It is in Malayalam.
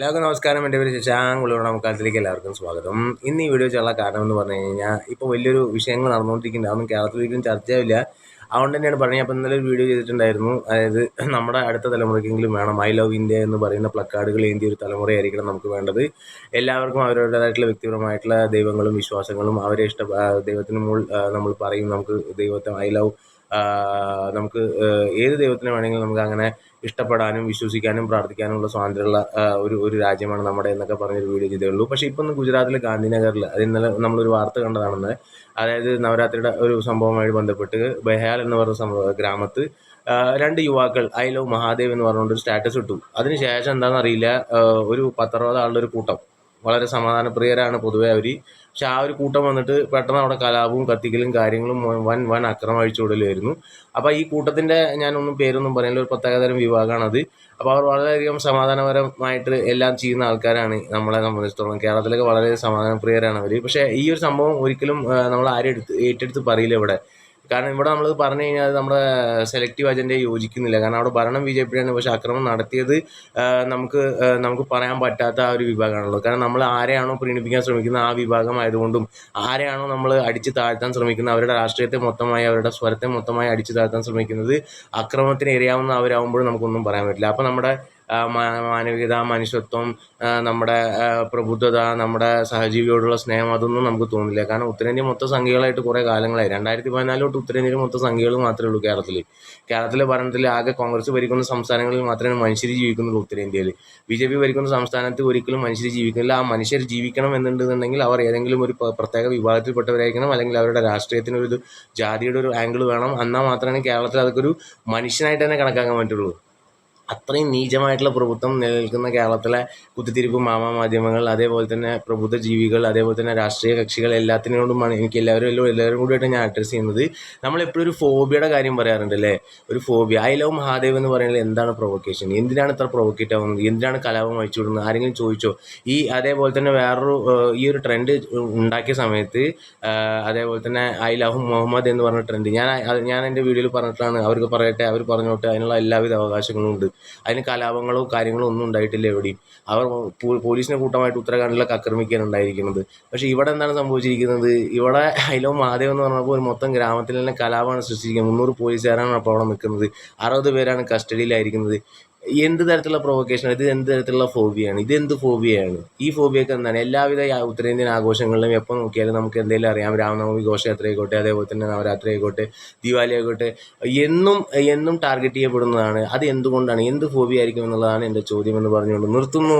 എല്ലാവർക്കും നമസ്കാരം. എന്റെ പേര് ശശാങ്കുളോട് നമുക്കാലത്തിലേക്ക് എല്ലാവർക്കും സ്വാഗതം. ഇന്ന് ഈ വീഡിയോ ചെയ്യാനുള്ള കാരണം എന്ന് പറഞ്ഞു കഴിഞ്ഞാൽ ഇപ്പോൾ വലിയൊരു വിഷയങ്ങൾ നടന്നുകൊണ്ടിരിക്കുന്നുണ്ട്. അതൊന്നും കേരളത്തിലേക്കും ചർച്ചയാവില്ല. അതുകൊണ്ട് തന്നെയാണ് പറഞ്ഞത്. അപ്പോൾ ഇന്നലെ ഒരു വീഡിയോ ചെയ്തിട്ടുണ്ടായിരുന്നു. അതായത് നമ്മുടെ അടുത്ത തലമുറയ്ക്കെങ്കിലും വേണം. ഐ ലവ് ഇന്ത്യ എന്ന് പറയുന്ന പ്ലക്കാർഡുകൾ ഏന്തിയ ഒരു തലമുറയായിരിക്കണം നമുക്ക് വേണ്ടത്. എല്ലാവർക്കും അവരവരുടേതായിട്ടുള്ള വ്യക്തിപരമായിട്ടുള്ള ദൈവങ്ങളും വിശ്വാസങ്ങളും അവരെ ഇഷ്ട ദൈവത്തിന് മുകൾ നമ്മൾ പറയും. നമുക്ക് ദൈവത്തെ ഐ ലവ് നമുക്ക് ഏത് ദൈവത്തിനെ വേണമെങ്കിലും നമുക്ക് അങ്ങനെ ഇഷ്ടപ്പെടാനും വിശ്വസിക്കാനും പ്രാർത്ഥിക്കാനുമുള്ള സ്വാതന്ത്ര്യമുള്ള ഒരു ഒരു രാജ്യമാണ് നമ്മുടെ എന്നൊക്കെ പറഞ്ഞൊരു വീഡിയോ ചെയ്തേ ഉള്ളൂ. പക്ഷേ ഇപ്പം ഗുജറാത്തിലെ ഗാന്ധിനഗറിൽ അത് ഇന്നലെ നമ്മളൊരു വാർത്ത കണ്ടതാണെന്ന്. അതായത് നവരാത്രിയുടെ ഒരു സംഭവവുമായി ബന്ധപ്പെട്ട് ബെഹാൽ എന്ന് പറഞ്ഞ സംഭവ ഗ്രാമത്ത് രണ്ട് യുവാക്കൾ ഐ ലവ് മഹാദേവ് എന്ന് പറഞ്ഞുകൊണ്ട് ഒരു സ്റ്റാറ്റസ് ഇട്ടു. അതിനുശേഷം എന്താണെന്ന് അറിയില്ല. ആ, ഒരു പത്തറുപത് ആളുടെ ഒരു കൂട്ടം. വളരെ സമാധാനപ്രിയരാണ് പൊതുവെ അവർ പക്ഷെ ആ ഒരു കൂട്ടം വന്നിട്ട് പെട്ടെന്ന് അവിടെ കലാപവും കത്തിക്കലും കാര്യങ്ങളും വൻ വൻ അക്രമം അഴിച്ചുവിടലായിരുന്നു അപ്പോൾ ഈ കൂട്ടത്തിന്റെ ഞാനൊന്നും പേരൊന്നും പറയുന്നില്ല ഒരു പ്രത്യേകതരം വിഭാഗമാണത് അപ്പോൾ അവർ വളരെയധികം സമാധാനപരമായിട്ട് എല്ലാം ചെയ്യുന്ന ആൾക്കാരാണ് നമ്മളെ സംബന്ധിച്ചിടത്തോളം. കേരളത്തിലൊക്കെ വളരെ സമാധാനപ്രിയരാണ് അവർ പക്ഷേ ഈ ഒരു സംഭവം ഒരിക്കലും നമ്മൾ ആരും എടുത്ത് ഏറ്റെടുത്ത് പറയില്ല ഇവിടെ. കാരണം ഇവിടെ നമ്മൾ പറഞ്ഞു കഴിഞ്ഞാൽ അത് നമ്മുടെ സെലക്റ്റീവ് അജണ്ട യോജിക്കുന്നില്ല. കാരണം അവിടെ ഭരണം ബി ജെ പിയാണ് പക്ഷേ അക്രമം നടത്തിയത് നമുക്ക് നമുക്ക് പറയാൻ പറ്റാത്ത ആ ഒരു വിഭാഗമാണല്ലോ. കാരണം നമ്മൾ ആരെയാണോ പ്രീണിപ്പിക്കാൻ ശ്രമിക്കുന്ന ആ വിഭാഗം ആയതുകൊണ്ടും ആരെയാണോ നമ്മൾ അടിച്ചു താഴ്ത്താൻ ശ്രമിക്കുന്നത് അവരുടെ രാഷ്ട്രീയത്തെ മൊത്തമായി അവരുടെ സ്വരത്തെ മൊത്തമായി അടിച്ചു താഴ്ത്താൻ ശ്രമിക്കുന്നത് അക്രമത്തിന് ഇരയാവുന്ന അവരാകുമ്പോഴും നമുക്കൊന്നും പറയാൻ പറ്റില്ല. അപ്പോൾ നമ്മുടെ മാനവികത മനുഷ്യത്വം നമ്മുടെ പ്രബുദ്ധത നമ്മുടെ സഹജീവിയോടുള്ള സ്നേഹം അതൊന്നും നമുക്ക് തോന്നില്ല. കാരണം ഉത്തരേന്ത്യ മൊത്തം സംഖ്യകളായിട്ട് കുറേ കാലങ്ങളായി. രണ്ടായിരത്തി പതിനാല് തൊട്ട് ഉത്തരേന്ത്യയിൽ മൊത്തം സംഖ്യകൾ മാത്രമേ ഉള്ളൂ കേരളത്തിൽ കേരളത്തിലെ ഭരണത്തിൽ ആകെ കോൺഗ്രസ് ഭരിക്കുന്ന സംസ്ഥാനങ്ങളിൽ മാത്രമേ മനുഷ്യർ ജീവിക്കുന്നുള്ളൂ ഉത്തരേന്ത്യയിൽ ബി ജെ പി ഭരിക്കുന്ന സംസ്ഥാനത്ത് ഒരിക്കലും മനുഷ്യർ ജീവിക്കുന്നില്ല. ആ മനുഷ്യർ ജീവിക്കണം എന്നുണ്ടെന്നുണ്ടെങ്കിൽ അവർ ഏതെങ്കിലും ഒരു പ്രത്യേക വിഭാഗത്തിൽപ്പെട്ടവരായിരിക്കണം. അല്ലെങ്കിൽ അവരുടെ രാഷ്ട്രീയത്തിന് ഒരു ജാതിയുടെ ഒരു ആംഗിൾ വേണം. എന്നാൽ മാത്രമേ കേരളത്തിൽ അതൊക്കെ ഒരു മനുഷ്യനായിട്ട് തന്നെ കണക്കാക്കാൻ പറ്റുള്ളൂ. അത്രയും നീചമായിട്ടുള്ള പ്രഭുത്വം നിലനിൽക്കുന്ന കേരളത്തിലെ കുത്തിത്തിരിപ്പ് മാമാ മാധ്യമങ്ങൾ അതേപോലെ തന്നെ പ്രബുദ്ധ ജീവികൾ അതേപോലെ തന്നെ രാഷ്ട്രീയ കക്ഷികൾ എല്ലാത്തിനോടുമാണ് എനിക്ക് എല്ലാവരും എല്ലാവരും കൂടിയായിട്ട് ഞാൻ അഡ്രസ്സ് ചെയ്യുന്നത്. നമ്മളെപ്പോഴും ഒരു ഫോബിയയുടെ കാര്യം പറയാറുണ്ട് അല്ലേ ഒരു ഫോബിയ. ഐ ലവ് മഹാദേവ് എന്ന് പറയുന്നത് എന്താണ് പ്രൊവക്കേഷൻ എന്തിനാണ് ഇത്ര പ്രൊവക്കേറ്റ് ആവുന്നത്? എന്തിനാണ് കലാപം അയച്ചുവിടുന്നത് ആരെങ്കിലും ചോദിച്ചോ? ഈ അതേപോലെ തന്നെ വേറൊരു ഈ ഒരു ട്രെൻഡ് ഉണ്ടാക്കിയ സമയത്ത് അതേപോലെ തന്നെ ഐ ലവ് മുഹമ്മദ് എന്ന് പറഞ്ഞ ട്രെൻഡ് ഞാൻ ഞാൻ എന്റെ വീഡിയോയിൽ പറഞ്ഞിട്ടാണ്. അവർക്ക് പറയട്ടെ അവർ പറഞ്ഞോട്ടെ അതിനുള്ള എല്ലാവിധ അവകാശങ്ങളും ഉണ്ട്. അതിന് കലാപങ്ങളോ കാര്യങ്ങളോ ഒന്നും ഉണ്ടായിട്ടില്ല എവിടെയും. അവർ പോലീസിനെ കൂട്ടമായിട്ട് ഉത്തരാഖണ്ഡിലൊക്കെ ആക്രമിക്കാനുണ്ടായിരിക്കുന്നത്. പക്ഷേ ഇവിടെ എന്താണ് സംഭവിച്ചിരിക്കുന്നത്? ഇവിടെ ഹൈലോ മഹാദേവ് എന്ന് പറഞ്ഞപ്പോൾ ഒരു മൊത്തം ഗ്രാമത്തിൽ തന്നെ കലാപമാണ് സൃഷ്ടിച്ചിരിക്കുന്നത്. മുന്നൂറ് പോലീസുകാരാണ് അപ്പോൾ അവിടെ നിൽക്കുന്നത്. അറുപത് പേരാണ് കസ്റ്റഡിയിലായിരിക്കുന്നത്. എന്ത് തരത്തിലുള്ള പ്രൊവക്കേഷൻ ഇത് എന്ത് തരത്തിലുള്ള ഫോബിയാണ് ഇത് എന്ത് ഫോബിയാണ് ഈ ഫോബിയൊക്കെ എന്താണ്? എല്ലാവിധ ഉത്തരേന്ത്യൻ ആഘോഷങ്ങളിലും എപ്പോൾ നോക്കിയാലും നമുക്ക് എന്തെങ്കിലും അറിയാം. രാമനവമി ഘോഷയാത്ര ആയിക്കോട്ടെ അതേപോലെ തന്നെ നവരാത്രി ആയിക്കോട്ടെ ദീപാവലി ആയിക്കോട്ടെ എന്നും എന്നും ടാർഗറ്റ് ചെയ്യപ്പെടുന്നതാണ്. അത് എന്തുകൊണ്ടാണ്? എന്ത് ഫോബിയായിരിക്കും എന്നുള്ളതാണ് എന്റെ ചോദ്യം എന്ന് പറഞ്ഞുകൊണ്ട് നിർത്തുന്നു.